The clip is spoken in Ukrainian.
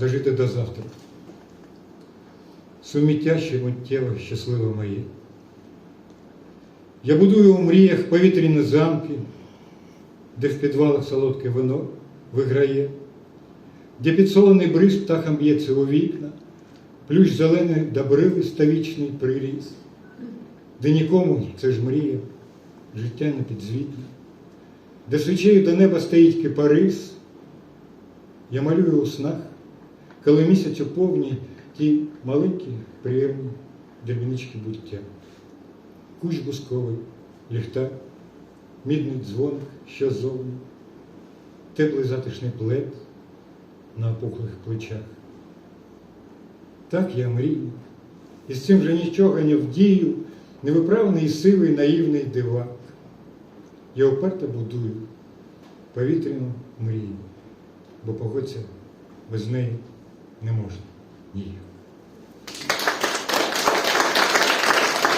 дожити до завтра. Суміття ще миттєво щасливе моє. Я будую у мріях повітряні замки, де в підвалах солодке вино виграє, де підсолений бриз птахам б'ється у вікна, плющ зелений добривий ставічний приріс, де нікому це ж мрія, життя не підзвітне, де свічею до неба стоїть кипарис, я малюю у снах, коли місяць у повні ті маленькі, приємні дрібнички буття. Кущ бусковий, ліхтар, мідний дзвоник, що зовні, теплий затишний плед на опухлих плечах. Так я мрію, і з цим вже нічого не вдію, невиправний, сивий, наївний дивак. Я уперто будую повітряну мрію, бо погодься без неї не можна ніяк.